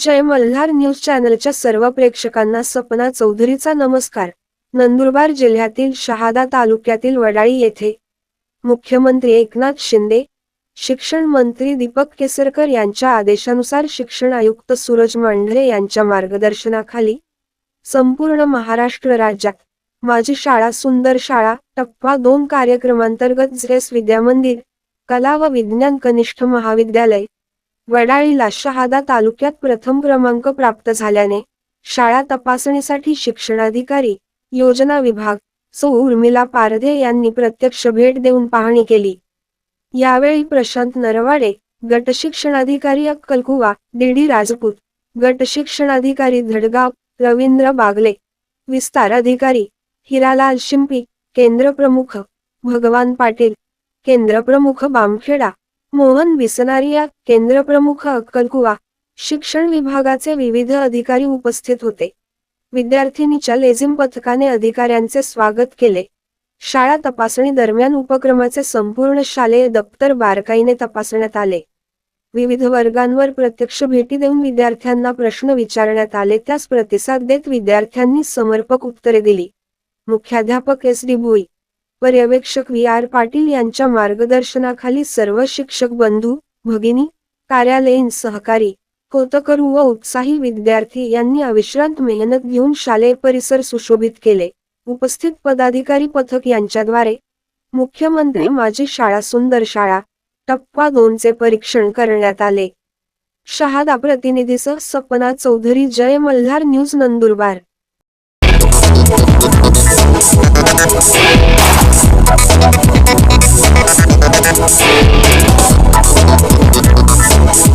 जय Malhar news चॅनलच्या सर्व प्रेक्षकांना सपना चौधरीचा नमस्कार. नंदुरबार जिल्ह्यातील शहादा तालुक्यातील वडाळी येथे मुख्यमंत्री एकनाथ शिंदे शिक्षण मंत्री दीपक केसरकर यांच्या आदेशानुसार शिक्षण आयुक्त सूरज मांढरे यांच्या मार्गदर्शनाखाली संपूर्ण महाराष्ट्र राज्यात माझी शाळा सुंदर शाळा टप्पा दोन कार्यक्रमांतर्गत झ्रेस विद्यामंदिर कला व विज्ञान कनिष्ठ महाविद्यालय वडाळीला शहादा तालुक्यात प्रथम क्रमांक प्राप्त झाल्याने शाळा तपासणीसाठी शिक्षणाधिकारी योजना विभाग सौ. उर्मिला पारधे यांनी प्रत्यक्ष भेट देऊन पाहणी केली. यावेळी प्रशांत नरवाडे गट शिक्षणाधिकारी अक्कलकुवा डीडी राजपूत गट शिक्षणाधिकारी धडगाव रवींद्र बागले विस्तार अधिकारी हिरालाल शिंपी केंद्र प्रमुख भगवान पाटील केंद्र प्रमुख बामखेडा मोहन विसनारिया केंद्रप्रमुख अक्कलकुवा शिक्षण विभागाचे विविध अधिकारी उपस्थित होते. विद्यार्थिनीच्या लेझिम पथकाने अधिकाऱ्यांचे स्वागत केले. शाळा तपासणी दरम्यान उपक्रमाचे संपूर्ण शालेय दप्तर बारकाईने तपासण्यात आले. विविध वर्गांवर प्रत्यक्ष भेटी देऊन विद्यार्थ्यांना प्रश्न विचारण्यात आले. त्यास प्रतिसाद देत विद्यार्थ्यांनी समर्पक उत्तरे दिली. मुख्याध्यापक एस डी भोई पर्यवेक्षक व्ही. आर. पाटील यांच्या मार्गदर्शनाखाली सर्व शिक्षक बंधू भगिनी कार्यालयीन सहकारी कोतकरू व उत्साही विद्यार्थी यांनी अविश्रांत मेहनत घेऊन शालेय परिसर सुशोभित केले. उपस्थित पदाधिकारी पथक यांच्याद्वारे मुख्यमंत्री माझी शाळा सुंदर शाळा टप्पा दोनचे परीक्षण करण्यात आले. शहादा प्रतिनिधीसह सपना चौधरी जय मल्हार न्यूज नंदुरबार.